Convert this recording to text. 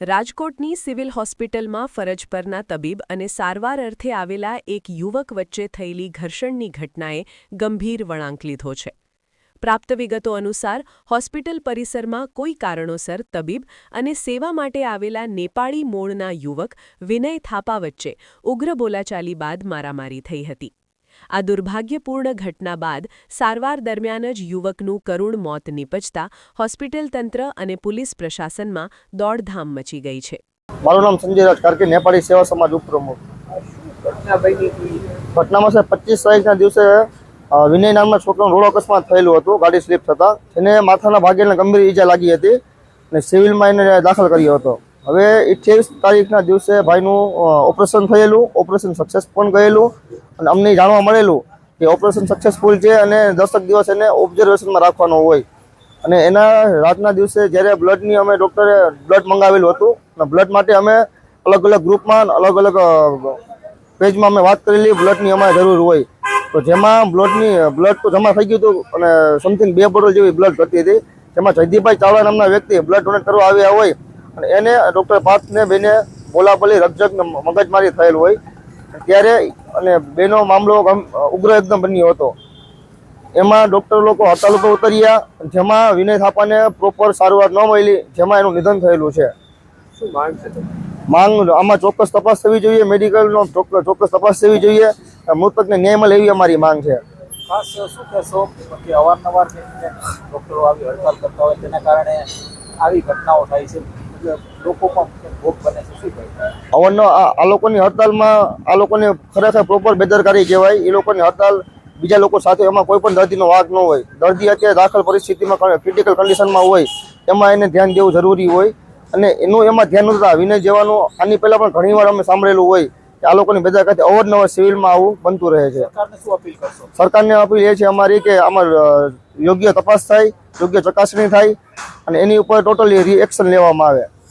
રાજકોટની સિવિલ હોસ્પિટલમાં ફરજ પરના તબીબ અને સારવાર અર્થે આવેલા એક યુવક વચ્ચે થયેલી ઘર્ષણની ઘટનાએ ગંભીર વળાંક લીધો છે. પ્રાપ્ત વિગતો અનુસાર, હોસ્પિટલ પરિસરમાં કોઈ કારણોસર તબીબ અને સેવા માટે આવેલા નેપાળી મૂળના યુવક વિનય થાપા વચ્ચે ઉગ્ર બોલાચાલી બાદ મારામારી થઈ હતી. આ દુર્ભાગ્યપૂર્ણ ઘટના બાદ સારવાર દરમિયાન જ યુવકનું કરુણ મોત નીપજતા હોસ્પિટલ તંત્ર અને પોલીસ પ્રશાસનમાં દોડધામ મચી ગઈ છે. મારું નામ સંજય રાજ કાર્કે, નેપાળી સેવા સમાજ ઉપપ્રમુખ. ઘટનામાં છે પચીસ તારીખના દિવસે વિનય નામના છોકરાનો રોડ અકસ્માત થયેલું હતું, ગાડી સ્લીપ થતાં. એને માથાના ભાગે ગંભીર ઈજા લાગી હતી અને સિવિલમાં એને દાખલ કર્યો હતો. હવે અઠ્યાવીસ તારીખના દિવસે ભાઈનું ઓપરેશન થયેલું, ઓપરેશન સક્સેસ પણ ગયેલું. અને અમને જાણવા મળેલું કે ઓપરેશન સક્સેસફુલ છે અને દસક દિવસ એને ઓબ્ઝર્વેશનમાં રાખવાનો હોય. અને એના રાતના દિવસે જ્યારે બ્લડની અમે ડૉક્ટરે બ્લડ મંગાવેલું હતું, અને બ્લડ માટે અમે અલગ અલગ ગ્રુપમાં અલગ અલગ પેજમાં અમે વાત કરેલી બ્લડની અમારે જરૂર હોય. તો જેમાં બ્લડની બ્લડ તો જમા થઈ ગયું હતું, અને સમથિંગ બે બોટલ જેવી બ્લડ ઘટી હતી. જેમાં જયદીપભાઈ ચાવડા નામના વ્યક્તિ બ્લડ ડોનેટ કરવા આવ્યા હોય, અને એને ડૉક્ટર પાર્થને બેને બોલાપલી રકજક મગજમારી થયેલ હોય. ત્યારે અને બેનો મામલો ઉગ્ર એકદમ બન્યો હતો. એમાં ડૉક્ટર લોકો હડતાલ ઉપર ઉતર્યા જેમાં વિનય થાપાને પ્રોપર સારવાર ન મળી જેમાં એનું નિધન થયેલું છે. શું માંગ છે માંગ આમાં ચોક્કસ તપાસ થવી જોઈએ મેડિકલનો ચોક્કસ તપાસ થવી જોઈએ મૃતકને ન્યાય મળે એવી અમારી માંગ છે. ખાસ શું કહેશો? કે અવારનવાર ડૉક્ટરો આવી હડતાલ કરતા હોય તેના કારણે આવી ઘટનાઓ થાય છે. લોકો પણ ભોગ બને છે. શું કહે આ લોકોની હડતાલમાં આ લોકોને ખરેખર પ્રોપર બેદરકારી કહેવાય. એ લોકોની હડતાલ બીજા લોકો સાથે એમાં કોઈ પણ દર્દીનો વાંક ન હોય. દર્દી અત્યારે દાખલ પરિસ્થિતિમાં ક્રિટિકલ કન્ડિશનમાં હોય એમાં એને ધ્યાન દેવું જરૂરી હોય. અને એનું એમાં ધ્યાન નહોતા વિનય જવાનું આની પહેલાં પણ ઘણીવાર અમે સાંભળેલું હોય કે આ લોકોની બેદરકારી અવારનવાર સિવિલમાં આવું બનતું રહે છે. સરકારને અપીલ એ છે અમારી કે આમાં યોગ્ય તપાસ થાય યોગ્ય ચકાસણી થાય અને એની ઉપર ટોટલી રિએક્શન લેવામાં આવે.